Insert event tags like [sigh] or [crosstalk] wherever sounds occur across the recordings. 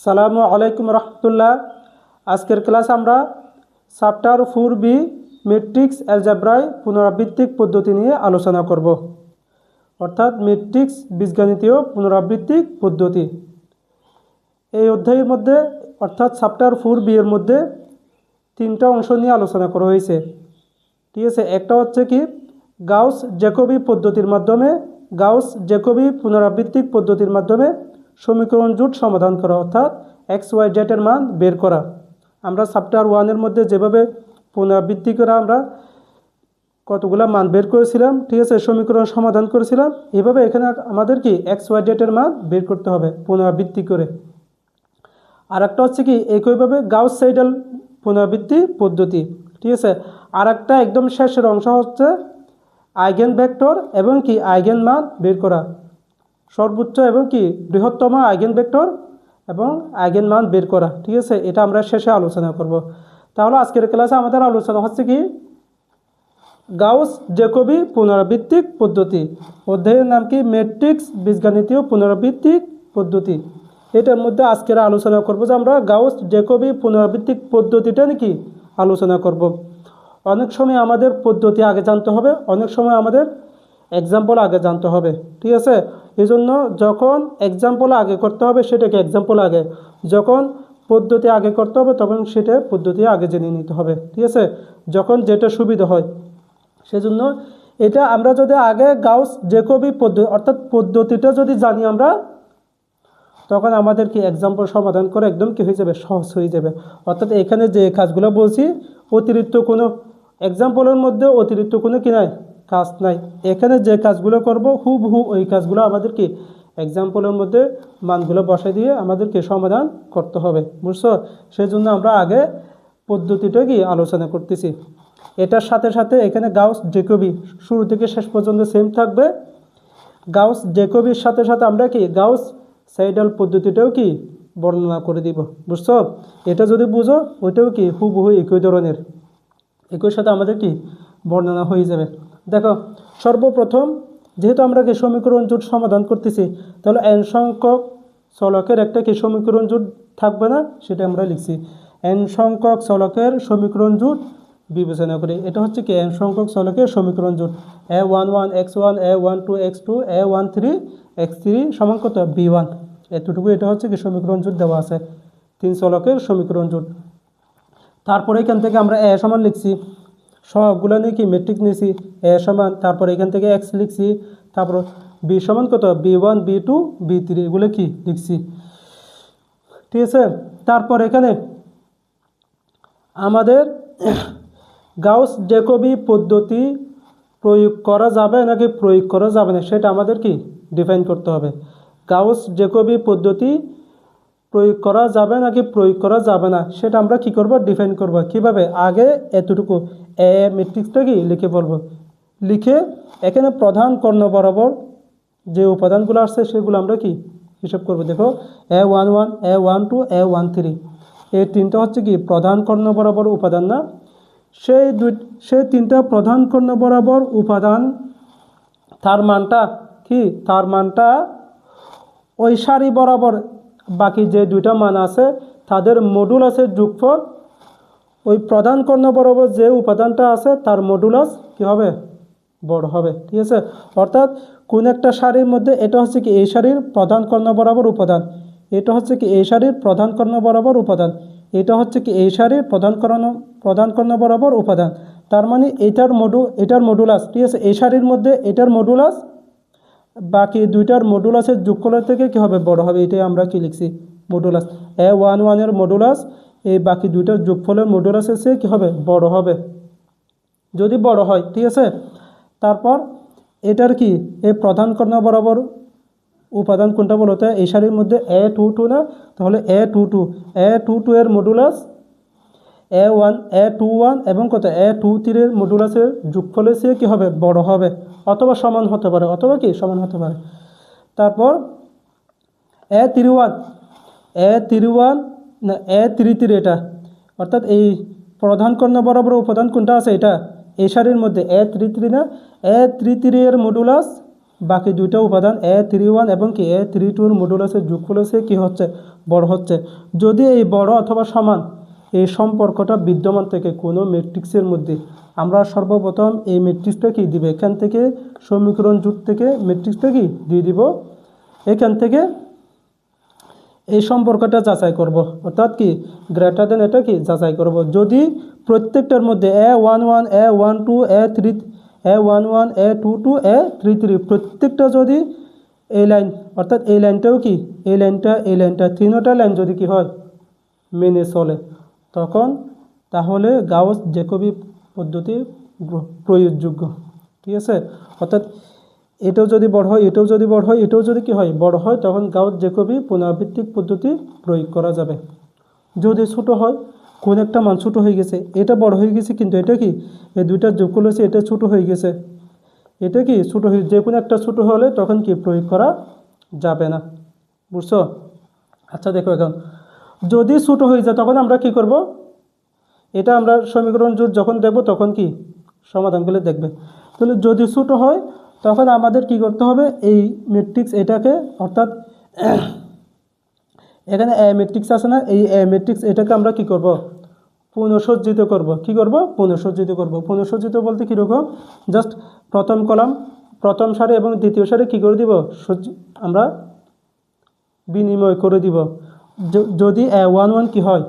সালামু আলাইকুম রহমতুল্লাহ। আজকের ক্লাস আমরা চ্যাপ্টার ফোর বি মেট্রিক্স অ্যালজাব্রায় পুনরাবৃত্তিক পদ্ধতি নিয়ে আলোচনা করব। অর্থাৎ মেট্রিক্স বীজগণিতীয় পুনরাবৃত্তিক পদ্ধতি। এই অধ্যায়ের মধ্যে, অর্থাৎ চ্যাপ্টার ফোর বি এর মধ্যে তিনটা অংশ নিয়ে আলোচনা করা হয়েছে। ঠিক আছে, একটা হচ্ছে কি গাউস জ্যাকোবি পদ্ধতির মাধ্যমে গাউস জ্যাকোবি পুনরাবৃত্তিক পদ্ধতির মাধ্যমে সমীকরণ জোট সমাধান করা, অর্থাৎ এক্স ওয়াই জেটের মান বের করা। আমরা চ্যাপ্টার ওয়ানের মধ্যে যেভাবে পুনরাবৃত্তি করে আমরা কতগুলো মান বের করেছিলাম, ঠিক আছে, সমীকরণ সমাধান করেছিলাম, এভাবে এখানে আমাদের কি এক্স ওয়াই জেটের মান বের করতে হবে পুনরাবৃত্তি করে। আর একটা হচ্ছে কি, একইভাবে গাউস সাইডাল পুনরাবৃত্তি পদ্ধতি, ঠিক আছে আর একটা একদম শেষের অংশ হচ্ছে আইগেন ভেক্টর এবং কি আইগেন মান বের করা। সর্বোচ্চ এবং কি বৃহত্তম আইগেন ভেক্টর এবং আইগেন মান বের করা। ঠিক আছে? এটা আমরা শেষে আলোচনা করব। তাহলে আজকের ক্লাসে আমাদের আলোচনা হচ্ছে কি? গাউস জেকবি পুনরাবৃত্তিক পদ্ধতি। অধ্যায়ের নাম কি? ম্যাট্রিক্স বীজগণিতীয় পুনরাবৃত্তিক পদ্ধতি। এটার মধ্যে আজকের আলোচনা করব যে আমরা গাউস জেকবি পুনরাবৃত্তিক পদ্ধতিটা নাকি আলোচনা করব। অনেক সময় আমাদের পদ্ধতি আগে জানতে হবে, অনেক সময় আমাদের এক্সাম্পল আগে জানতে হবে। ঠিক আছে? এই জন্য যখন এক্সাম্পল আগে করতে হবে, সেটাকে এক্সাম্পল আগে, যখন পদ্ধতি আগে করতে হবে, তখন সেটা পদ্ধতি আগে জেনে নিতে হবে, ঠিক আছে? যখন যেটা সুবিধা হয়। সেজন্য এটা আমরা যদি আগে গাউস জেকবি পদ্ধতি অর্থাৎ পদ্ধতিটা যদি জানি আমরা, তখন আমাদের কি এক্সাম্পল সমাধান করে একদম কি হয়ে যাবে? সহজ হয়ে যাবে। অর্থাৎ এখানে যে কাজগুলো বলছি, অতিরিক্ত কোনো এক্সাম্পলের মধ্যে অতিরিক্ত কোনো কি নাই? কাজ নাই। এখানে যে কাজগুলো করব, হুবহু ওই কাজগুলো আমাদেরকে এক্সাম্পলের মধ্যে মানগুলো বসাই দিয়ে আমাদেরকে সমাধান করতে হবে। বুঝছ? সেই জন্য আমরা আগে পদ্ধতিটা কি আলোচনা করতেছি। এটার সাথে সাথে এখানে গাউস জেকবি শুরু থেকে শেষ পর্যন্ত সেম থাকবে। গাউস জেকবির সাথে সাথে আমরা কি গাউস সাইডাল পদ্ধতিটাও কি বর্ণনা করে দিব। বুঝছ? এটা যদি বুঝো, ওইটাও কি হুবহু একই ধরনের। একই সাথে আমাদের কি বর্ণনা হয়ে যাবে। দেখো, সর্বপ্রথম যেহেতু আমরা কি সমীকরণ জোট সমাধান করতেছি, তাহলে এন সংখ্যক চলকের একটা কি সমীকরণ জোট থাকবে না, সেটা আমরা লিখছি। এন সংখ্যক চলকের সমীকরণ জোট বিবেচনা করি। এটা হচ্ছে কি এন সংখ্যক চলকের সমীকরণ জোট A one one X one A one two X two A one three X three সমান কত? বি ওয়ান এতটুকু এটা হচ্ছে কি সমীকরণ জোট দেওয়া আছে। তিন চলকের সমীকরণ জোট তারপরে এখান থেকে আমরা এ সমান লিখছি। সবগুলো নিয়ে কি মেট্রিক নিয়েছি এ সমান, তারপর এখান থেকে এক্স লিখছি, তারপর বি সমান কত? B one B two B three এগুলো কি লিখছি? ঠিক আছে? তারপর এখানে আমাদের গাউস জেকবি পদ্ধতি প্রয়োগ করা যাবে নাকি প্রয়োগ করা যাবে না, সেটা আমাদের কি? ডিফাইন করতে হবে। গাউস জেকবি পদ্ধতি প্রয়োগ করা যাবে নাকি প্রয়োগ করা যাবে না? সেটা আমরা কি করব? ডিফাইন করব। কীভাবে? আগে এতটুকু এ ম্যাট্রিক্সটা কি লিখে বলব লিখে এখানে প্রধান কর্ণ বরাবর যে উপাদানগুলো আসছে সেগুলো আমরা কি হিসাব করব? দেখো A one one A one two A one three এই তিনটা হচ্ছে কি প্রধান কর্ণ বরাবর উপাদান না? সেই দুই, সেই তিনটা প্রধান কর্ণ বরাবর উপাদান, তার মানটা কি? তার মানটা ওই সারি বরাবর বাকি যে দুইটা মান আছে, তাদের মডুল আছে যোগফল, ওই প্রধান কর্ণ বরাবর যে উপাদানটা আছে, তার মডুলাস কী হবে? বড় হবে, ঠিক আছে? অর্থাৎ কোন একটা সারির মধ্যে এটা হচ্ছে কি, এই সারির প্রধান কর্ণ বরাবর উপাদান, এটা হচ্ছে কি, এই সারির প্রধান কর্ণ বরাবর উপাদান, এটা হচ্ছে কি, এই সারির প্রধান কর্ণ প্রধান কর্ণ বরাবর উপাদান। তার মানে এটার মডু এটার মডুলাস ঠিক আছে? এই সারির মধ্যে এটার মডুলাস বাকি দুইটার মডুলাসের যোগফলের থেকে কী হবে? বড় হবে। এটাই আমরা কি লিখছি? মডুলাস এ ওয়ান ওয়ানের মডুলাস এই বাকি দুইটার যোগফলের মডুলাসের সে কী হবে? বড় হবে। যদি বড় হয়, ঠিক আছে? তারপর এটার কি? এই প্রধান কর্ণ বরাবর উপাদান কোনটা বলতে? এই সারির মধ্যে এ টু টু না? তাহলে A two two A two two এর modulus A one A two one এবং কত? এ টু থ্রির মডুলাসের যোগফলে সে কী হবে? বড় হবে। অথবা সমান হতে পারে। অথবা কি? সমান হতে পারে। তারপর A three one A three one না এ থ্রি থ্রি এটা। অর্থাৎ এই প্রধান কর্ণ বরাবর উপাদান কোনটা আছে? এটা। এই সারির মধ্যে এ থ্রি থ্রি না? এ থ্রি থ্রি এর মডুলাস বাকি দুইটা উপাদান এ থ্রি ওয়ান এবং কি? এ থ্রি টুর মডুলাসের যোগফল হচ্ছে কী হচ্ছে? বড় হচ্ছে। যদি এই বড় অথবা সমান এই সম্পর্কটা বিদ্যমান থেকে কোনো ম্যাট্রিক্সের মধ্যে। আমরা সর্বপ্রথম এই ম্যাট্রিক্সটা কি দিবে? এখান থেকে সমীকরণ জুট থেকে ম্যাট্রিক্সটা কি দিয়ে দিব? এখান থেকে এই সম্পর্কটা যাচাই করব। অর্থাৎ কি? গ্রেটার দেন এটা কি? যাচাই করব। যদি প্রত্যেকটার মধ্যে A one one A one two A three A one one A two two A three three প্রত্যেকটা যদি এই লাইন অর্থাৎ এই লাইনটাও কি? এই লাইনটা এই লাইনটা তিনোটা লাইন যদি কি হয়? মেনে চলে। তখন তাহলে গাউস জেকবি পদ্ধতি প্রয়োগযোগ্য। ঠিক আছে? অর্থাৎ এটাও যদি বড় হয়, এটাও যদি বড় হয়, এটাও যদি কি হয়, বড় হয়, তখন গাউস জেকবি পুনরাবৃত্তিক পদ্ধতি প্রয়োগ করা যাবে। যদি ছোট হয়, কোন একটা মান ছোটো হয়ে গেছে, এটা বড় হয়ে গেছে, কিন্তু এটা কি? এই দুইটা যোগ করলে এটা ছোটো হয়ে গেছে। এটা কি? ছোটো হয়ে, যে কোনো একটা ছোটো হলে তখন কি প্রয়োগ করা যাবে না। বুঝছ? আচ্ছা দেখো এখন। যদি ছোটো হয়ে যায়, তখন আমরা কি করব? এটা আমরা সমীকরণ জোট যখন দেখব, তখন কি? সমাধান করলে দেখবে। তাহলে যদি ছোটো হয়, তখন আমাদের কি করতে হবে? এই ম্যাট্রিক্স এটাকে, অর্থাৎ [coughs] এখানে এ ম্যাট্রিক্স আছে না? এই এ ম্যাট্রিক্স এটাকে আমরা কি করব? পুনঃসজ্জিত করব। কি করব? পুনঃসজ্জিত করব। পুনঃসজ্জিত বলতে কীরকম জাস্ট প্রথম কলাম, প্রথম সারি এবং দ্বিতীয় সারি কী করে দিব? আমরা বিনিময় করে দিব। যদি, এ, ওয়ান ওয়ান কী হয়?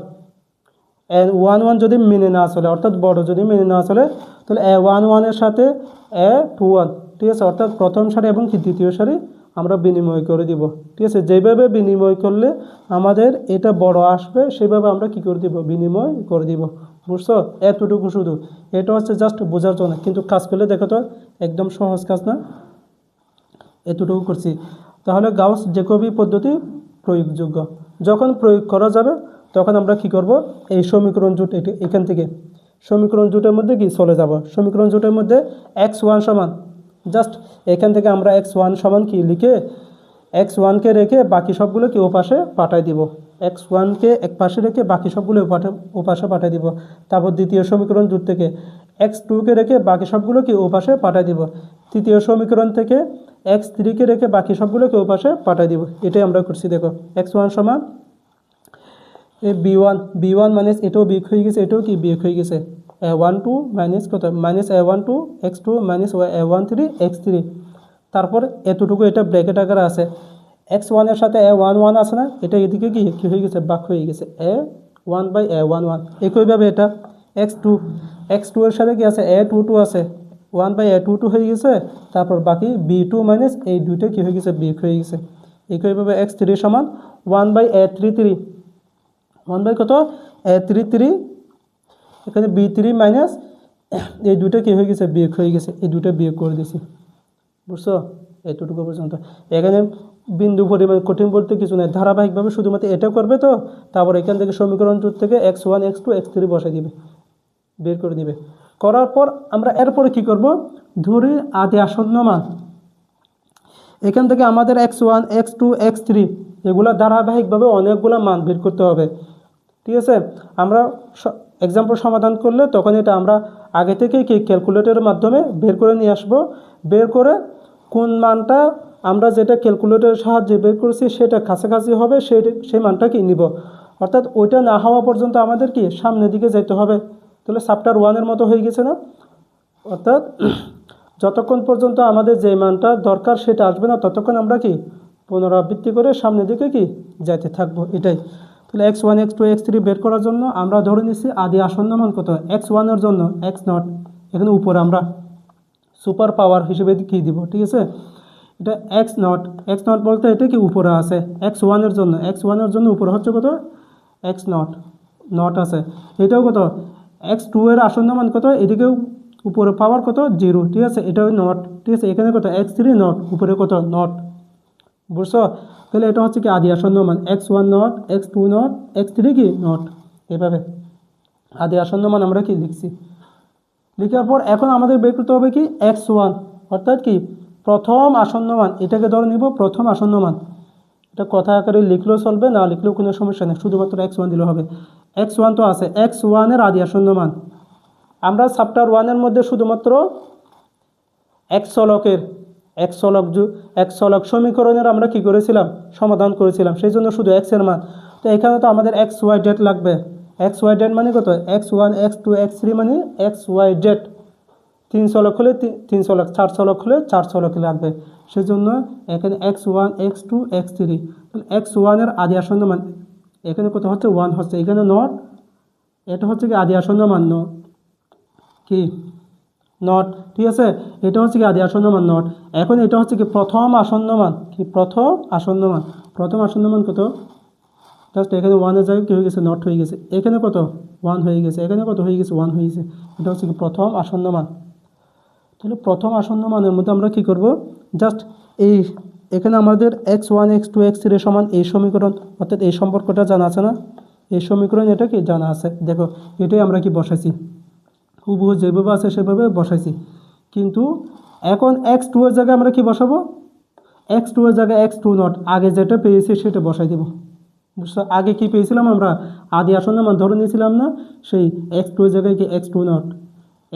এ, ওয়ান ওয়ান যদি মেনে না চলে, অর্থাৎ বড় যদি মেনে না চলে, তাহলে এ, ওয়ান ওয়ানের সাথে এ, টু, ওয়ান, ঠিক আছে? অর্থাৎ প্রথম সারি এবং দ্বিতীয় সারি আমরা বিনিময় করে দিব, ঠিক আছে? যেভাবে বিনিময় করলে আমাদের এটা বড় আসবে, সেভাবে আমরা কি করে দিব? বিনিময় করে দিব, বুঝছ? এতটুকু শুধু। এটা হচ্ছে জাস্ট বোঝার জন্য। কিন্তু কাজ করলে দেখো তো, একদম সহজ কাজ না? এতটুকু করছি। তাহলে গাউস জেকবি পদ্ধতি প্রয়োগযোগ্য। যখন প্রয়োগ করা যাবে, তখন আমরা কি করব? এই সমীকরণ জোট এটি- এখান থেকে। সমীকরণ জোটের মধ্যে কি? চলে যাব। সমীকরণ জোটের মধ্যে এক্স ওয়ান সমান। জাস্ট এখান থেকে আমরা এক্স ওয়ান সমান কি লিখে এক্স ওয়ানকে রেখে বাকি সবগুলো কি ও পাশে পাঠাই দিব? এক্স ওয়ানকে এক পাশে রেখে বাকি সবগুলো ওপাশে পাঠে ও পাশে পাঠাই দিব। তারপর দ্বিতীয় সমীকরণ জোট থেকে এক্স টুকে রেখে বাকি সবগুলো কি ও পাশে পাঠাই দিব? তৃতীয় সমীকরণ থেকে এক্স থ্রিকে রেখে বাকি সবগুলোকে ও পাশে পাঠাই দিব। এটাই আমরা করছি, দেখো। এক্স ওয়ান সমান এই B one B one minus এটাও বিয়োগ হয়ে গেছে, এটাও কি বিয়োগ হয়ে গেছে? এ ওয়ান টু মাইনাস কত? Minus A one two X two minus A one three X three তারপর এতটুকু এটা ব্র্যাকেট আকারে আছে। এক্স ওয়ানের সাথে এ ওয়ান ওয়ান আছে না? এটা এদিকে কি, কী হয়ে গেছে? বাক হয়ে গেছে। A one by A one one একইভাবে এটা। এক্স টু এক্স টু এর সাথে কি আছে? এ টু টু আছে। One by A two two হয়ে গেছে, তারপর বাকি বি টু মাইনাস এই দুইটা কী হয়ে গেছে? বিয়োগ হয়ে গেছে। একইভাবে এক্স থ্রি সমান one by A three three one by কত? এ থ্রি থ্রি এখানে বি থ্রি মাইনাস এই দুটো কী হয়ে গেছে? বিয়োগ হয়ে গেছে। এই দুটো বিয়োগ করে দিয়েছি। বুঝছ? এতটুকু পর্যন্ত। এখানে বিন্দু পরিমাণ কঠিন বলতে কিছু নেই। ধারাবাহিকভাবে শুধুমাত্র এটা করবে তো, তারপর এখান থেকে সমীকরণ থেকে X one X two X three বসাই দিবে। বের করে দিবে। করার পর আমরা এরপরে কি করব? ধরি আদি আসন্ন মান এখান থেকে আমাদের X one X two X three এগুলো ধারাবাহিকভাবে অনেকগুলো মান বের করতে হবে। ঠিক আছে? আমরা এক্সাম্পল সমাধান করলে তখন এটা আমরা আগে থেকে কি ক্যালকুলেটরের মাধ্যমে বের করে নিয়ে আসব। বের করে কোন মানটা আমরা যেটা ক্যালকুলেটরের সাহায্যে বের করেছি সেটা কাছাকাছি হবে, সেই সেই মানটা কি নিব? অর্থাৎ ওইটা না হওয়া পর্যন্ত আমাদের কি সামনের দিকে যেতে হবে। তাহলে চ্যাপ্টার ওয়ানের মতো হয়ে গেছে না? অর্থাৎ যতক্ষণ পর্যন্ত আমাদের যে মানটা দরকার সেটা আসবে না, ততক্ষণ আমরা কি পুনরাবৃত্তি করে সামনের দিকে কি যেতে থাকব? এটাই। তাহলে X one X two X three বের করার জন্য আমরা ধরে নিচ্ছি আদি আসন্ন মান কত? এক্স ওয়ানের জন্য এক্স নট এখানে উপরে আমরা সুপার পাওয়ার হিসেবে কি দিব? ঠিক আছে? এটা এক্স নট এক্স নট বলতে এটা কি উপরে আছে? এক্স ওয়ানের জন্য। এক্স ওয়ানের জন্য উপরে হচ্ছে কত? এক্স নট নট আছে। এটাও কত? এক্স টু এর আসন্ন মান কত? এদিকেও উপরে পাওয়ার কত? জিরো ঠিক আছে? এটাও নট ঠিক আছে? এখানে কত? এক্স থ্রি নট উপরে কত? নট বুঝছ? তাহলে এটা হচ্ছে কি? আদি আসন্ন মান। X one naught X two naught X three কি? নট এভাবে। আদি আসন্ন মান আমরা কি লিখছি? লিখার পর এখন আমাদের বের করতে হবে কি? এক্স ওয়ান অর্থাৎ কি? প্রথম আসন্ন মান। এটাকে ধরে নিব, প্রথম আসন্ন মান। এটা কথা আকারে লিখলেও চলবে, না লিখলেও কোনো সমস্যা নেই। শুধুমাত্র এক্স ওয়ান দিলেও হবে। এক্স ওয়ান তো আছে। এক্স ওয়ানের আদি আসন্ন মান আমরা চ্যাপ্টার ওয়ানের মধ্যে শুধুমাত্র এক্স চলকের এক চলক এক চলক সমীকরণের আমরা কি করেছিলাম? সমাধান করেছিলাম। সেই জন্য শুধু এক্সের মান। তো এখানে তো আমাদের এক্স ওয়াই ডেট লাগবে। এক্স ওয়াই ডেট মানে কত? X one X two X three মানে এক্স ওয়াই ডেট তিন চলক হলে তি- তিন চলক চার চলক হলে চার চলক লাগবে। সেই জন্য এখানে X one X two X three X ওয়ানের আদি আসন্ন মান এখানে কত হচ্ছে? ওয়ান হচ্ছে। এখানে নট এটা হচ্ছে কি আদি আসন্ন মান কি? নট ঠিক আছে? এটা হচ্ছে কি আদি আসন্ন মান নট এখন এটা হচ্ছে কি প্রথম আসন্ন মান। কি? প্রথম আসন্ন মান। প্রথম আসন্ন মান কত? জাস্ট এখানে ওয়ানের জায়গায় কী হয়ে গেছে? নট হয়ে গেছে। এখানে কত? ওয়ান হয়ে গেছে। এখানে কত হয়ে গেছে? ওয়ান হয়ে গেছে। এটা হচ্ছে কি প্রথম আসন্ন মান। তাহলে প্রথম আসন্ন মানের মধ্যে আমরা কি করব? জাস্ট এই এখানে আমাদের X one X two X three সমান এই সমীকরণ, অর্থাৎ এই সম্পর্কটা জানা আছে না? এই সমীকরণ এটা কি? জানা আছে। দেখো, এটাই আমরা কি বসাইছি? হুবহু যেভাবে আছে সেভাবে বসাইছি। কিন্তু এখন এক্স টু এর জায়গায় আমরা কি বসাবো? এক্স টু এর জায়গায় এক্স টু নট আগে যেটা পেয়েছি সেটা বসাই দেবো। বুঝছ? আগে কি পেয়েছিলাম আমরা? আদি আসন্ন মান ধরে নিয়েছিলাম না? সেই এক্স টু এর জায়গায় কি এক্স টু নট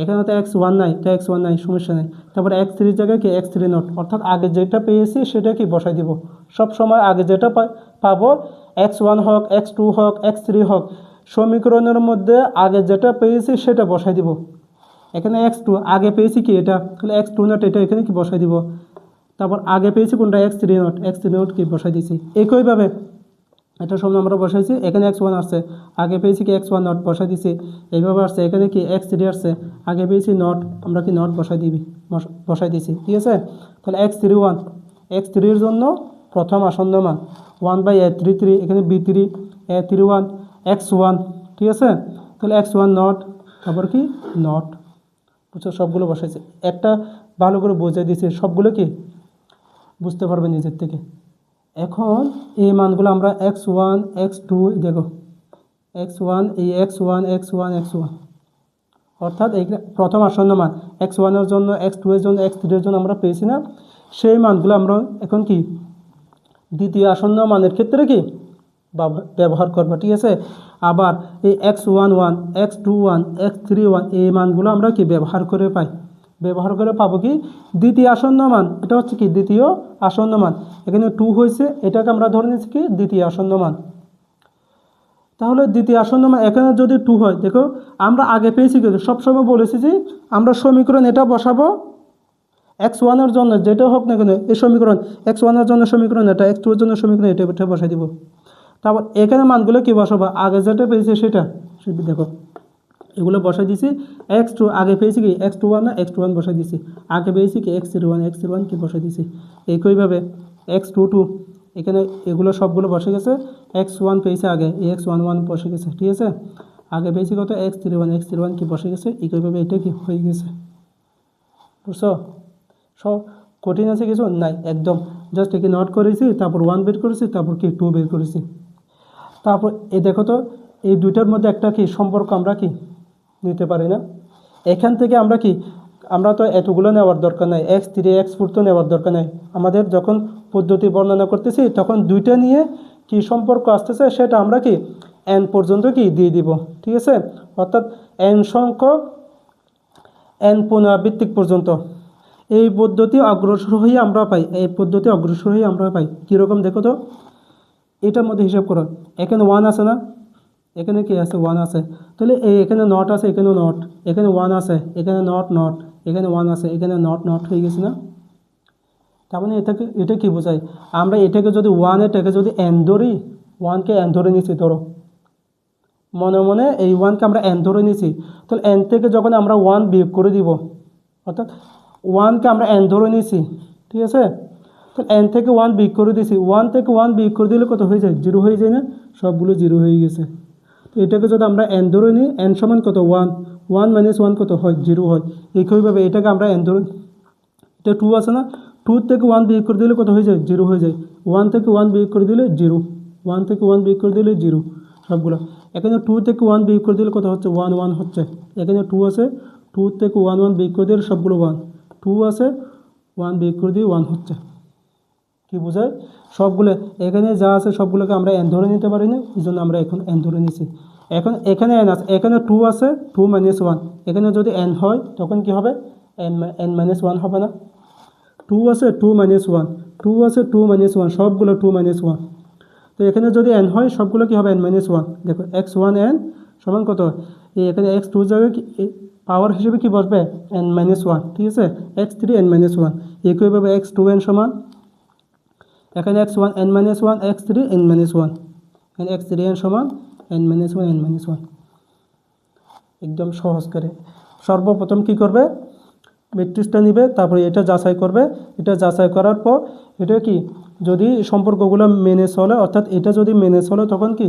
এখানে তো এক্স ওয়ান নাই, তো এক্স ওয়ান নাই, সমস্যা নেই। তারপরে এক্স থ্রির জায়গায় কি এক্স থ্রি নট অর্থাৎ আগে যেটা পেয়েছি সেটা কি বসাই দিব। সব সময় আগে যেটা পাবো এক্স ওয়ান হোক এক্স টু হোক এক্স থ্রি হোক, সমীকরণের মধ্যে আগে যেটা পেয়েছি সেটা বসাই দিব। এখানে এক্স টু আগে পেয়েছি কি এটা? তাহলে এক্স টু নট এটা এখানে কি বসাই দিব? তারপর আগে পেয়েছি কোনটা? X three naught X three naught কি বসাই দিয়েছি? একইভাবে এটা সামনে আমরা বসাইছি, এখানে এক্স ওয়ান আসছে, আগে পেয়েছি কি এক্স ওয়ান নট বসাই দিছি, এইভাবে আসছে, এখানে কি এক্স থ্রি আসছে, আগে পেয়েছি নট আমরা কি নট বসাই দিবি বসাই দিছি, ঠিক আছে? তাহলে এক্স থ্রি ওয়ান এক্স থ্রির জন্য প্রথম আসন্ন মান one by A three three এখানে B three A three one X one ঠিক আছে? তাহলে এক্স ওয়ান নট তারপর কি? নট বুঝছ? সবগুলো বসাইছে, একটা ভালো করে বোঝাই দিয়েছে সবগুলো কি? বুঝতে পারবে নিজের থেকে। এখন এই মানগুলো আমরা এক্স ওয়ান এক্স টু দেখো এক্স ওয়ান এই X one X one X one অর্থাৎ এই প্রথম আসন্ন মান এক্স ওয়ানের জন্য এক্স টু এর জন্য এক্স থ্রির জন্য আমরা পেয়েছি না। সেই মানগুলো আমরা এখন কি, দ্বিতীয় আসন্ন মানের ক্ষেত্রে কি ব্যবহার করব, ঠিক আছে? আবার এই X one one X two one X three one এই মানগুলো আমরা কি ব্যবহার করে পাই? ব্যবহার করে পাবো কি? দ্বিতীয় আসন্ন মান এটা হচ্ছে কি? দ্বিতীয় আসন্ন মান এখানে টু হয়েছে, এটাকে আমরা ধরে নিচ্ছি কি? দ্বিতীয় আসন্ন মান তাহলে দ্বিতীয় আসন্ন মান এখানে যদি টু হয়, দেখো, আমরা আগে পেয়েছি কিন্তু সবসময় বলেছি যে আমরা সমীকরণ এটা বসাবো এক্স ওয়ানের জন্য, যেটা হোক না কেন, এই সমীকরণ এক্স ওয়ানের জন্য সমীকরণ এটা এক্স টু এর জন্য সমীকরণ এটা এটা বসাই দিব। তারপর এখানে মানগুলো কি বসাবো? আগে যেটা পেয়েছি সেটা দেখো। এগুলো বসাই দিছি এক্স টু আগে পেয়েছি কি? এক্স টু ওয়ান না? এক্স টু ওয়ান বসাই দিছি। আগে পেয়েছি কি? X three one X three one কি বসাই দিছি? একইভাবে এক্স টু টু এখানে এগুলো সবগুলো বসে গেছে। এক্স ওয়ান পেয়েছে আগে এক্স ওয়ান ওয়ান বসে গেছে, ঠিক আছে? আগে পেয়েছি কত? X three one X three one কি বসে গেছে? একইভাবে এটা কি হয়ে গেছে? বুঝছ? সব কঠিন আছে কিছু? নাই, একদম। জাস্ট একে নট করেছি, তারপর ওয়ান বের করেছি, তারপর কি টু বের করেছি। তারপর এ দেখো তো, এই দুইটার মধ্যে একটা কি? সম্পর্ক আমরা কি? নিতে পারি না। এখান থেকে আমরা কি, আমরা তো এতগুলো নেওয়ার দরকার নাই, এক্স থ্রি, এক্স ফোর তো নেওয়ার দরকার নাই। আমাদের যখন পদ্ধতি বর্ণনা করতেছি, তখন দুইটা নিয়ে কি সম্পর্ক আসতেছে, সেটা আমরা কি এন পর্যন্ত কি দিয়ে দিব, ঠিক আছে? অর্থাৎ এন সংখ্যক এন পুনরাবৃত্তিক পর্যন্ত। এই পদ্ধতি অগ্রসর হয়ে আমরা পাই, এই পদ্ধতি অগ্রসর হয়ে আমরা পাই। কীরকম দেখো তো? এটার মধ্যে হিসাব করো। এখানে ওয়ান আছে না? এখানে কি আছে? ওয়ান আছে। তাহলে এই এখানে নট আছে, এখানেও নট এখানে ওয়ান আছে, এখানে নট নট এখানে ওয়ান আছে, এখানে নট নট হয়ে গেছে না? তার মানে এটাকে, এটা কি বোঝায়? আমরা এটাকে যদি ওয়ান এটাকে যদি এন ধরি ওয়ানকে এন ধরে নিচ্ছি ধরো। মনে মনে এই ওয়ানকে আমরা এন ধরে নিয়েছি তাহলে এন থেকে যখন আমরা ওয়ান বিয়োগ করে দিব, অর্থাৎ ওয়ানকে আমরা এন ধরে নিয়েছি ঠিক আছে? তাহলে এন থেকে ওয়ান বিয়োগ করে দিয়েছি ওয়ান থেকে ওয়ান বিয়োগ করে দিলে কত হয়ে যায়? জিরো হয়ে যায় না? সবগুলো জিরো হয়ে গেছে। এটাকে যদি আমরা এন ধরে নিই এন সমান কত? ওয়ান ওয়ান মাইনাস ওয়ান কত হয়? জিরো হয়। একইভাবে এটাকে আমরা এন ধরে এটা টু আছে না? টু থেকে ওয়ান বিয়োগ করে দিলে কত হয়ে যায়? জিরো হয়ে যায়। ওয়ান থেকে ওয়ান বিয়োগ করে দিলে জিরো ওয়ান থেকে ওয়ান বিয়োগ করে দিলে জিরো সবগুলো। এখানে টু থেকে ওয়ান বিয়োগ করে দিলে কত হচ্ছে? ওয়ান ওয়ান হচ্ছে। এখানে টু আছে। টু থেকে ওয়ান ওয়ান বিয়োগ করে দিলে সবগুলো ওয়ান টু আছে। ওয়ান বিয়োগ করে দিয়ে ওয়ান হচ্ছে। কি বোঝায়? সবগুলো এখানে যা আছে সবগুলোকে আমরা এন ধরে নিতে পারি না, এই জন্য আমরা এখন এন ধরে নিছি। এখন এখানে এন আছে, এখানে টু আছে টু মাইনাস ওয়ান এখানে যদি এন হয়, তখন কি হবে? এন এন মাইনাস ওয়ান হবে না। টু আছে টু মাইনাস ওয়ান টু আছে টু মাইনাস ওয়ান সবগুলো টু মাইনাস ওয়ান তো এখানে যদি এন হয়, সবগুলো কী হবে? এন মাইনাস ওয়ান দেখো এক্স ওয়ান এন সমান কত? এখানে এক্স টু যাবে কি পাওয়ার হিসেবে কি বসবে? এন মাইনাস ওয়ান ঠিক আছে? X three N minus one একইভাবে এক্স টু এন সমান। এখানে X one N minus one X three N minus one এখানে এক্স থ্রি এন সমান N minus one N minus one একদম সহজ করে। সর্বপ্রথম কি করবে? ম্যাট্রিক্সটা নিবে, তারপরে এটা যাচাই করবে। এটা যাচাই করার পর, এটা কি? যদি সম্পর্কগুলো মেনে চলে অর্থাৎ এটা যদি মেনে চলে তখন কি?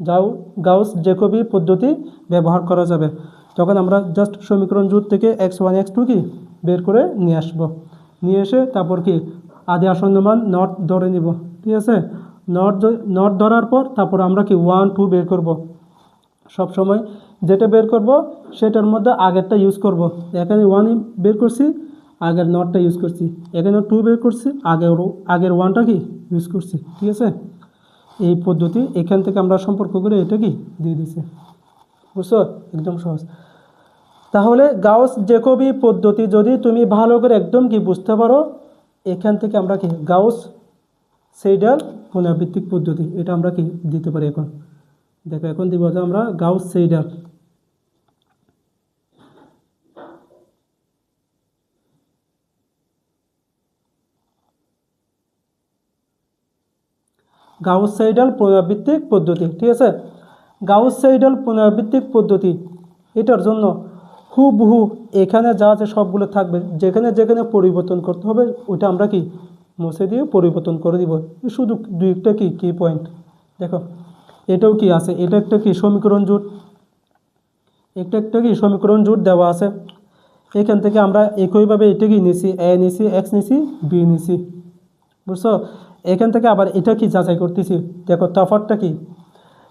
যাও, গাউস জেকবি পদ্ধতি ব্যবহার করা যাবে। তখন আমরা জাস্ট সমীকরণ জুট থেকে এক্স ওয়ান এক্স টু কি? বের করে নিয়ে আসব। নিয়ে এসে তারপর কি? আদি আসন্ন মান নট ধরে নিব, ঠিক আছে? নট নট ধরার পর তারপর আমরা কি ওয়ান টু বের করব। সব সময় যেটা বের করব, সেটার মধ্যে আগেরটা ইউজ করব। এখানে ওয়ান বের করছি, আগের নটটা ইউজ করছি। এখানে টু বের করছি, আগের আগের ওয়ানটা কি? ইউজ করছি, ঠিক আছে? এই পদ্ধতি এখান থেকে আমরা সম্পর্ক করে এটা কি? দিয়ে দিছি। বুঝছ? একদম সহজ। তাহলে গাউস জেকবি পদ্ধতি যদি তুমি ভালো করে একদম কি বুঝতে পারো এখান থেকে আমরা কি গাউস সেইডাল পুনরাবৃত্তিক পদ্ধতি, এটা আমরা কি দিতে পারি এখন? দেখো, এখন দিব যে আমরা গাউস সেইডাল গাউস সাইডাল পুনরাবৃত্তিক পদ্ধতি, ঠিক আছে? গাউস সাইডাল পুনরাবৃত্তিক পদ্ধতি, এটার জন্য হুবহু এখানে যা আছে সবগুলো থাকবে। যেখানে যেখানে পরিবর্তন করতে হবে, ওইটা আমরা কি? মুছে দিয়ে পরিবর্তন করে দিব। শুধু দুই একটা কি? কি পয়েন্ট দেখো, এটাও কি আছে? এটা একটা কি? সমীকরণ জোট। একটা একটা কি? সমীকরণ জোট দেওয়া আছে। এখান থেকে আমরা একইভাবে এটা কি নিছি? এ নিছি এক্স নিছি বি নিছি। বুঝছ? এখান থেকে আবার এটা কি যাচাই করতেছি? দেখো তফাতটা কি?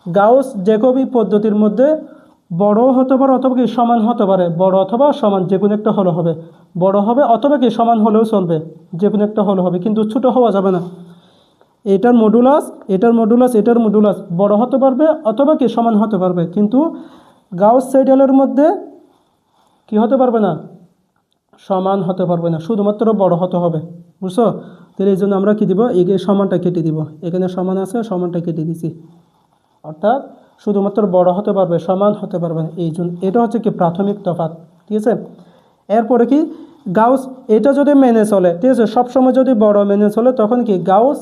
গাউস জেকবি পদ্ধতির মধ্যে বড় হতে পারে অথবা কি সমান হতে পারে, বড় অথবা সমান যে কোনো একটা হলো হবে। বড় হবে অথবা কি সমান হলেও চলবে যে কোনো একটা হলো হবে, কিন্তু ছোটো হওয়া যাবে না। এটার মডুলাস এটার মডুলাস এটার মডুলাস বড় হতে পারবে অথবা কি সমান হতে পারবে, কিন্তু গাউস সাইডালের মধ্যে কি হতে পারবে না? সমান হতে পারবে না, শুধুমাত্র বড় হতে হবে, বুঝছ? তাহলে এই জন্য আমরা কী দিব? এই সমানটা কেটে দিব। এখানে সমান আছে, সমানটা কেটে দিছি। অর্থাৎ শুধুমাত্র বড় হতে পারবে, সমান হতে পারবে এই জন্য এটা হচ্ছে কি প্রাথমিক তফাৎ, ঠিক আছে? এরপরে কি? গাউস, এটা যদি মেনে চলে, ঠিক আছে? সবসময় যদি বড় মেনে চলে, তখন কি? গাউস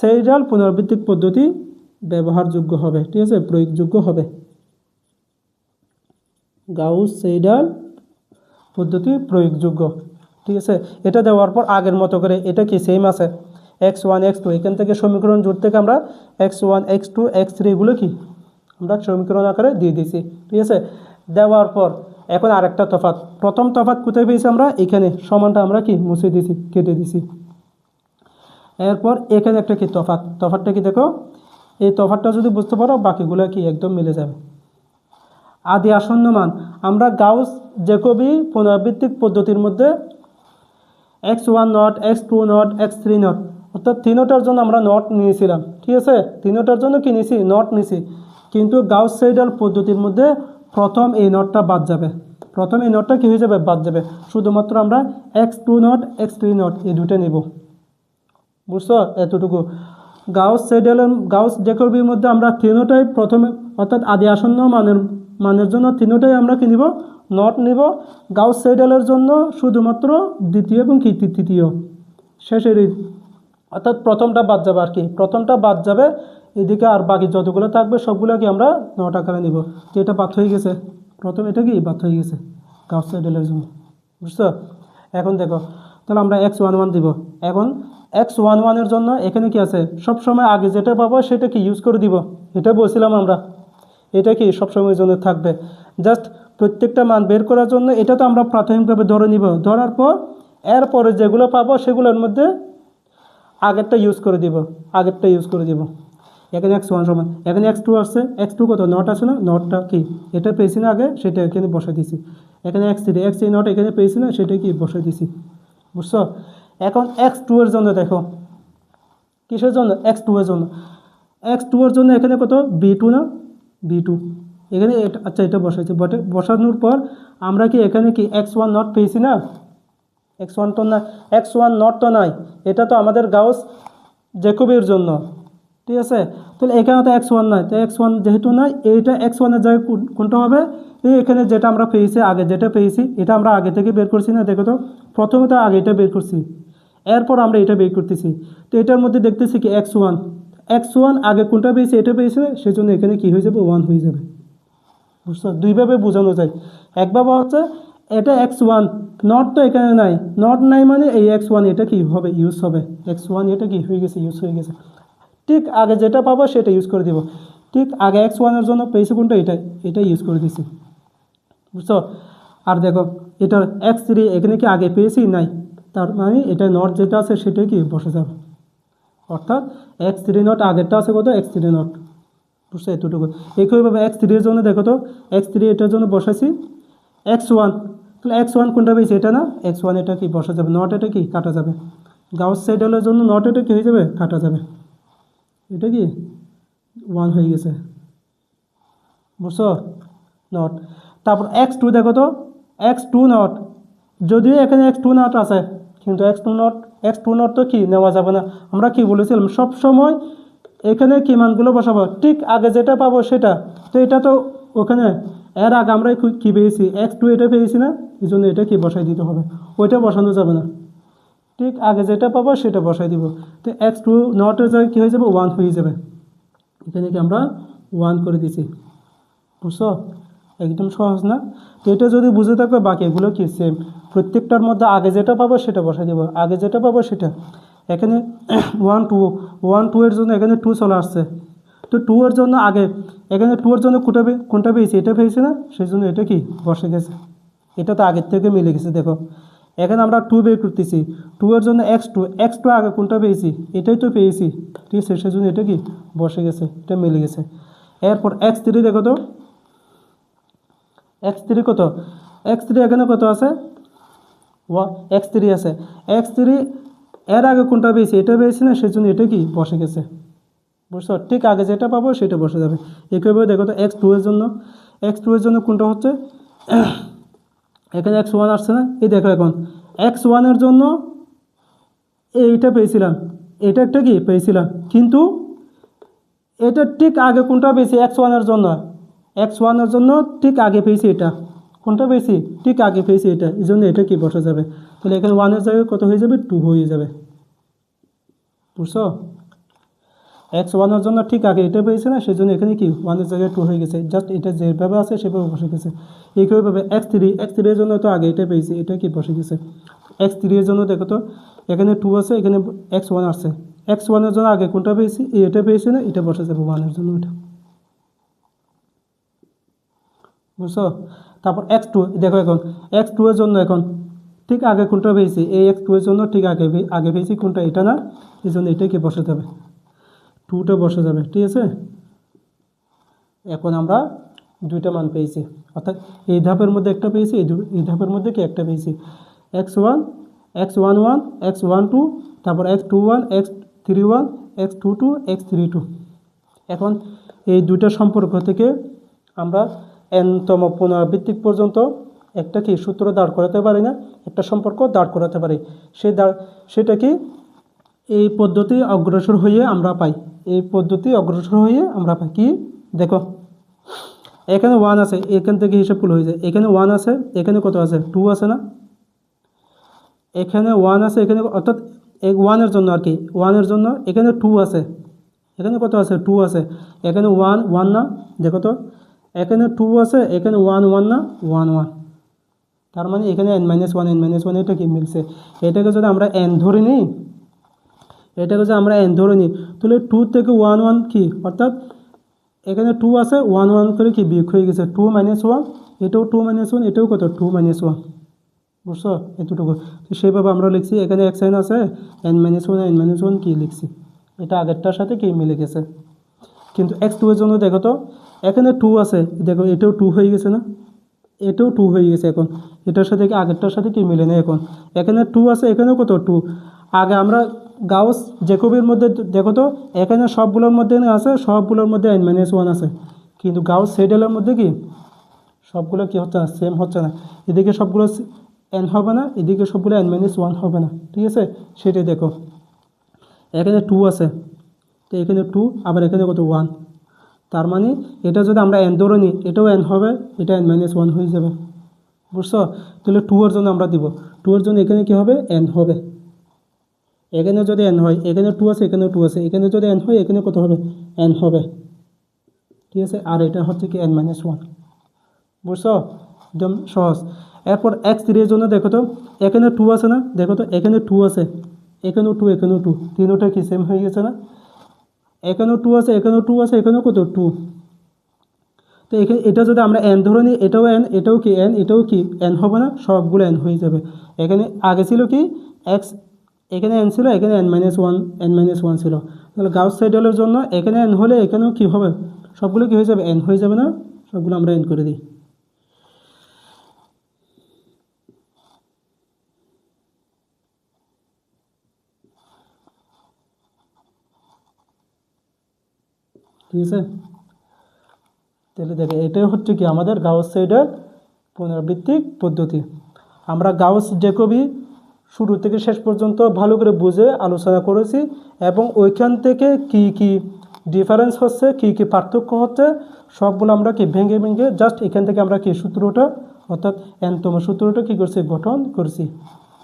সেইডাল পুনরাবৃত্তিক পদ্ধতি ব্যবহারযোগ্য হবে, ঠিক আছে? প্রয়োগযোগ্য হবে। গাউস সেইডাল পদ্ধতি প্রয়োগযোগ্য, ঠিক আছে? এটা দেওয়ার পর আগের মতো করে এটা কি সেম আছে? এক্স ওয়ান এক্স টু এখান থেকে সমীকরণ জোট থেকে আমরা X one X two X three এগুলো কি? আমরা সমীকরণ আকারে দিয়ে দিছি ঠিক আছে? দেওয়ার পর এখন আরেকটা তফাত প্রথম তফাত কোথায় পেয়েছি আমরা? এখানে সমানটা আমরা কি? মুছে দিছি কেটে দিছি এরপর এখানে একটা কি তফাত তফাতটা কি দেখো? এই তফাতটা যদি বুঝতে পারো, বাকিগুলো কি একদম মিলে যাবে। আদি আসন্ন মান আমরা গাউস জেকবি পুনরাবৃত্তিক পদ্ধতির মধ্যে X one naught, X two naught, X three naught, অর্থাৎ তিনোটার জন্য আমরা নট নিয়েছিলাম, ঠিক আছে? তিনোটার জন্য কি নিয়েছি? নট নিয়েছি। কিন্তু গাউস সাইডাল পদ্ধতির মধ্যে প্রথম এই নটটা বাদ যাবে। প্রথম এই নটটা কী হয়ে যাবে? বাদ যাবে। শুধুমাত্র আমরা X two naught X three naught এই দুটো নেব। বুঝছ? এতটুকু। গাউস সাইডালের গাউস জেকবির মধ্যে আমরা তিনোটাই প্রথমে, অর্থাৎ আদি আসন্ন মানের মানের জন্য তিনোটাই আমরা কি নিব? নট নিব। গাউস সাইডালের জন্য শুধুমাত্র দ্বিতীয় এবং কি? তৃতীয়। শেষের অর্থাৎ প্রথমটা বাদ যাবে আর কি। প্রথমটা বাদ যাবে এদিকে আর বাকি যতগুলো থাকবে সবগুলো কি আমরা নট আকারে নিব। তো এটা বাদ হয়ে গেছে। প্রথম এটা কি? বাদ হয়ে গেছে। গাউস জন্য। বুঝছ? এখন দেখো, তাহলে আমরা এক্স ওয়ান ওয়ান দিব। এখন এক্স ওয়ান ওয়ানের জন্য এখানে কি আছে? সব সময় আগে যেটা পাবো সেটা কি ইউজ করে দিব। এটা বলছিলাম আমরা। এটা কি সবসময়ের জন্য থাকবে? জাস্ট প্রত্যেকটা মান বের করার জন্য এটা তো আমরা প্রাথমিকভাবে ধরে নিব। ধরার পর, এরপরে যেগুলো পাবো সেগুলোর মধ্যে আগেরটা ইউজ করে দিব। আগেরটা ইউজ করে দিব। এখানে এক্স ওয়ান সমান। এখানে এক্স টু আসছে। এক্স টু কত? নট আছে না? নটটা কি? এটা পেয়েছি না আগে, সেটা এখানে বসে দিছি এখানে এক্স থ্রি এক্স এই নট এখানে পেয়েছি না, সেটা কি বসে দিছি বুঝছ? এখন এক্স টু এর জন্য দেখো। কিসের জন্য? এক্স টু এর জন্য। এক্স টু এর জন্য এখানে কত? বি টু না? বি টু এখানে এটা- আচ্ছা এটা বসাইছে। বটে, বসানোর পর আমরা কি এখানে কি এক্স ওয়ান নট পেয়েছি না? এক্স ওয়ান তো না এক্স ওয়ান নট তো নাই। এটা তো আমাদের গাউস জেকবির জন্য। ঠিক আছে? তাহলে এখানে তো এক্স ওয়ান নাই। তো এক্স ওয়ান যেহেতু নাই, এইটা এক্স ওয়ানের জায়গায় কোন- কোনটা হবে? এই এখানে যেটা আমরা পেয়েছি আগে, যেটা পেয়েছি, এটা আমরা আগে থেকে বের করছি না, দেখো তো। প্রথমে তো আগে এটা বের করছি। এরপর আমরা এটা বের করতেছি। তো এটার মধ্যে দেখতেছি কি এক্স ওয়ান এক্স ওয়ান আগে কোনটা পেয়েছে, এটা পেয়েছে সেই জন্য এখানে কী হয়ে যাবে? ওয়ান হয়ে যাবে। বুঝছ? দুইভাবে বোঝানো যায়। একভাবে হচ্ছে এটা এক্স ওয়ান নট তো এখানে নাই। নট নাই মানে এই এক্স ওয়ান এটা কি হবে? ইউজ হবে। এক্স ওয়ান এটা কি? হয়ে গেছে ইউজ হয়ে গেছে। ঠিক আগে যেটা পাবো সেটা ইউজ করে দিব। ঠিক আগে এক্স ওয়ানের জন্য পেয়েছি কোনটা এটা এটা ইউজ করে দিছি। বুঝছ? আর দেখো, এটার এক্স থ্রি এখানে কি আগে পেয়েছি? নাই। তার মানে এটা নট যেটা আছে সেটাই কি বসে যাবে। অর্থাৎ এক্স থ্রি নট আগেরটা আছে কত? এক্স থ্রি নট বুঝছ? এতটুকু। একইভাবে এক্স থ্রির জন্য দেখো তো এক্স থ্রি এটার জন্য বসাইছি। এক্স ওয়ান তাহলে এক্স ওয়ান কোনটা পেয়েছি? এটা না? এক্স ওয়ান এটা কি বসা যাবে? নট এটা কি? কাটা যাবে। গাউস সাইডেলের জন্য নট এটা কি হয়ে যাবে? কাটা যাবে। এটা কি? ওয়ান হয়ে গেছে। বুঝছ? নট তারপর এক্স টু দেখো তো। এক্স টু নট যদিও এখানে এক্স টু নট আছে, কিন্তু X two naught X two naught তো কি? নেওয়া যাবে না। আমরা কি বলেছিলাম? সব সময় এখানে কি মানগুলো বসাবো? ঠিক আগে যেটা পাবো সেটা। তো এটা তো ওখানে, এর আগে আমরা কি- পেয়েছি? এক্স টু এটা পেয়েছি না। এই জন্য এটা কি বসাই দিতে হবে? ওইটা বসানো যাবে না। ঠিক আগে যেটা পাবো সেটা বসাই দিব। তো এক্স টু নটের জায়গায় কী হয়ে যাবে? ওয়ান হয়ে যাবে। এখানে কি আমরা ওয়ান করে দিছি বুঝছ? একদম সহজ না? তো এটা যদি বুঝে থাকবে বাকি এগুলো কি? সেম প্রত্যেকটার মধ্যে আগে যেটা পাবো সেটা বসাই দেবো। আগে যেটা পাবো সেটা। এখানে ওয়ান টু ওয়ান টু এর জন্য এখানে টু চলে আসছে। তো টু এর জন্য আগে এখানে টু এর জন্য কোনটা কোনটা পেয়েছি? এটা পেয়েছি না? সেই জন্য এটা কি? বসে গেছে। এটা তো আগের থেকে মিলে গেছে, দেখো। এখানে আমরা টু বের করতেছি। টু এর জন্য এক্স টু এক্স টু আগে কোনটা পেয়েছি? এটাই তো পেয়েছি। ঠিক আছে সেই জন্য এটা কি? বসে গেছে, এটা মিলে গেছে। এরপর এক্স থ্রি দেখো তো এক্স থ্রি কত? এক্স থ্রি এখানে কত আছে? ওয়া এক্স থ্রি আছে। এক্স থ্রি এর আগে কোনটা পেয়েছি? এটা পেয়েছি না সেই জন্য এটা কি? বসে গেছে। বুঝছ? ঠিক আগে যেটা পাবো সেটা বসে যাবে। একইভাবে দেখো তো এক্স টু এর জন্য। এক্স টু এর জন্য কোনটা হচ্ছে? এখানে এক্স ওয়ান আসছে না? এই দেখো এখন। এক্স ওয়ানের জন্য এইটা পেয়েছিলাম। এটা একটা কি? পেয়েছিলাম। কিন্তু এটা ঠিক আগে কোনটা পেয়েছি? এক্স ওয়ানের জন্য। এক্স ওয়ানের জন্য ঠিক আগে পেয়েছি এটা। কোনটা পেয়েছি? ঠিক আগে পেয়েছি এটা। এই জন্য এটা কি বসে যাবে? তাহলে এখানে ওয়ানের জায়গায় কত হয়ে যাবে? টু হয়ে যাবে। বুঝছ? এক্স ওয়ানের জন্য ঠিক আগে এটা পেয়েছে না, সেই জন্য এখানে কি ওয়ানের জায়গায় টু হয়ে গেছে। জাস্ট এটা যেভাবে আছে, সেভাবে বসে গেছে। এইভাবে এক্স থ্রি এক্স থ্রির জন্য তো আগে এটা পেয়েছে, এটা কি বসে গেছে? এক্স থ্রির জন্য দেখো তো, এখানে টু আছে, এখানে এক্স ওয়ান আসছে। এক্স ওয়ানের জন্য আগে কোনটা পেয়েছি? এটা পেয়েছে না, এটা বসে যাবে ওয়ানের জন্য এটা। বুঝছ? তারপর এক্স টু দেখো এখন এক্স টু এর জন্য এখন ঠিক আগে কোনটা পেয়েছি? এই এক্স টু এর জন্য ঠিক আগে আগে পেয়েছি কোনটা? এটা না, এই জন্য এটাই কি বসে যাবে? টুটা বসে যাবে, ঠিক আছে? এখন আমরা দুইটা মান পেয়েছি। অর্থাৎ এই ধাপের মধ্যে একটা পেয়েছি, এই এই ধাপের মধ্যে কি একটা পেয়েছি? X one X one one X one two তারপর X two one X three one X two two X three two এখন এই দুইটা সম্পর্ক থেকে আমরা এনতম পুনরাবৃত্তিক পর্যন্ত একটা কি সূত্র দাঁড় করাতে পারি না, একটা সম্পর্ক দাঁড় করাতে পারি। সেই দাঁড় সেটা কি এই পদ্ধতি অগ্রসর হয়ে আমরা পাই। এই পদ্ধতি অগ্রসর হয়ে আমরা কি? দেখো, এখানে ওয়ান আছে, এখান থেকে হিসাব ভুল হয়ে যায়। এখানে ওয়ান আছে, এখানে কত আছে? টু আছে না? এখানে ওয়ান আছে, এখানে অর্থাৎ ওয়ানের জন্য আর কি ওয়ানের জন্য এখানে টু আছে। এখানে কত আছে? টু আছে। এখানে ওয়ান ওয়ান না? দেখো তো, এখানে টু আছে, এখানে ওয়ান ওয়ান না? ওয়ান ওয়ান তার মানে এখানে N minus one N minus one এটা কি মিলছে? এটাকে যদি আমরা এন ধরে নিই এটাকে যদি আমরা এন ধরে নিই, তাহলে টু থেকে ওয়ান ওয়ান কি? অর্থাৎ এখানে টু আছে ওয়ান ওয়ান করে কি? বিয়োগ হয়ে গেছে। টু মাইনাস ওয়ান এটাও টু মাইনাস ওয়ান এটাও কত? টু মাইনাস ওয়ান বুঝছ? এতটুকু। তো সেইভাবে আমরা লিখছি, এখানে এক সাইন আছে N minus one N minus one কী লিখছি? এটা আগেরটার সাথে কি মিলে গেছে? কিন্তু এক্স টু এর জন্য দেখো তো, এখানে টু আছে। দেখো, এটাও টু হয়ে গেছে না? এটাও টু হয়ে গেছে এখন। এটার সাথে কি, আগেরটার সাথে কি মিলে না এখন? এখানে টু আছে, এখানেও কত? টু আগে আমরা গাউস জেকবের মধ্যে দেখো তো, এখানে সবগুলোর মধ্যে আছে, সবগুলোর মধ্যে এন মাইনাস ওয়ান আছে। কিন্তু গাউস সেডেলের মধ্যে কি? সবগুলো কি হচ্ছে না? সেম হচ্ছে না। এদিকে সবগুলো এন হবে না, এদিকে সবগুলো এন মাইনাস ওয়ান হবে না। ঠিক আছে? সেটাই দেখো। এখানে টু আছে। তো এখানে টু আবার এখানে কত? ওয়ান তার মানে এটা যদি আমরা এন ধরে নিই, এটাও এন হবে, এটা এন মাইনাস ওয়ান হয়ে যাবে। বুঝছ? তাহলে টু এর জন্য আমরা দিব। টু এর জন্য এখানে কি হবে? এন হবে। এখানে যদি এন হয় এখানে টু আছে এখানে টু আছে এখানে যদি এন হয় এখানে কত হবে? এন হবে। ঠিক আছে? আর এটা হচ্ছে কি এন মাইনাস ওয়ান বুঝছ? একদম সহজ। এরপর এক্স থ্রির জন্য দেখো তো এখানে টু আছে না? দেখো তো এখানে টু আছে। এখানেও টু এখানেও টু তিনোটা কি সেম হয়ে গেছে না? এখানেও টু আছে, এখানেও টু আছে, এখানেও কত? টু তো এখানে এটা যদি আমরা এন ধরে নিই, এটাও এন এটাও কি এন এটাও কি এন হবে না? সবগুলো এন হয়ে যাবে। এখানে আগে ছিল কি? এক্স এখানে এন ছিল, এখানে N minus one N minus one ছিল। তাহলে গাউস সাইডেলের জন্য এখানে এন হলে এখানেও কি হবে? সবগুলো কি হয়ে যাবে? এন হয়ে যাবে না? সবগুলো আমরা এন করে দিই। ঠিক আছে? তাহলে দেখে এটাই হচ্ছে কি আমাদের গাউস সাইডের পুনরাবৃত্তিক পদ্ধতি। আমরা গাউস জেকবি শুরু থেকে শেষ পর্যন্ত ভালো করে বুঝে আলোচনা করেছি এবং ওইখান থেকে কি কি ডিফারেন্স হচ্ছে, কি কি পার্থক্য হচ্ছে, সবগুলো আমরা কি ভেঙে ভেঙে জাস্ট এখান থেকে আমরা কি সূত্রটা, অর্থাৎ এনতম সূত্রটা কি করছি, গঠন করছি।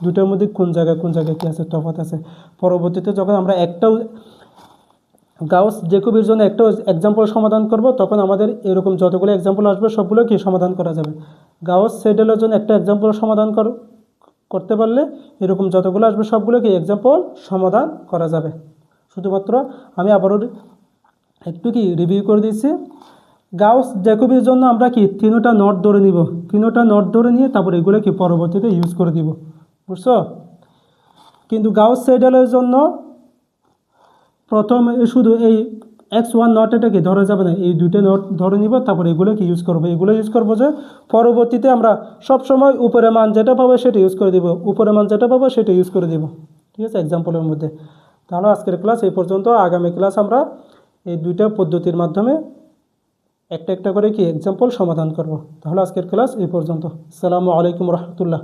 দুটার মধ্যে কোন জায়গায় কোন জায়গায় কী আছে তফাত আছে। পরবর্তীতে যখন আমরা একটাও গাউস জেকবির জন্য একটা এক্সাম্পল সমাধান করব, তখন আমাদের এরকম যতগুলো এক্সাম্পল আসবে, সবগুলো কি সমাধান করা যাবে। গাউস সেডেলের জন্য একটা এক্সাম্পল সমাধান কর। করতে পারলে এরকম যতগুলো আসবে সবগুলোকে এক্সাম্পল সমাধান করা যাবে। শুধুমাত্র আমি আবারও একটু কি রিভিউ করে দিচ্ছি। গাউস জ্যাকবির জন্য আমরা কি তিনোটা নট ধরে নিব? তিনোটা নট ধরে নিয়ে তারপর এগুলো কি পরবর্তীতে ইউজ করে দিব। বুঝছ? কিন্তু গাউস সেডেলের জন্য প্রথম শুধু এই এক্স ওয়ান নট এটাকে ধরা যাবে না, এই দুইটা নট ধরে নিব, তারপর এগুলোকে ইউজ করব। এগুলো ইউজ করব যে পরবর্তীতে আমরা সব সময় উপরে মান যেটা পাবো সেটা ইউজ করে দিব উপরে মান যেটা পাবো সেটা ইউজ করে দিব। ঠিক আছে এক্সাম্পলের মধ্যে। তাহলে আজকের ক্লাস এই পর্যন্ত, আগামী ক্লাস আমরা এই দুইটা পদ্ধতির মাধ্যমে একটা একটা করে কি এক্সাম্পল সমাধান করব। তাহলে আজকের ক্লাস এই পর্যন্ত। আসসালামু আলাইকুম রহমতুল্লাহ।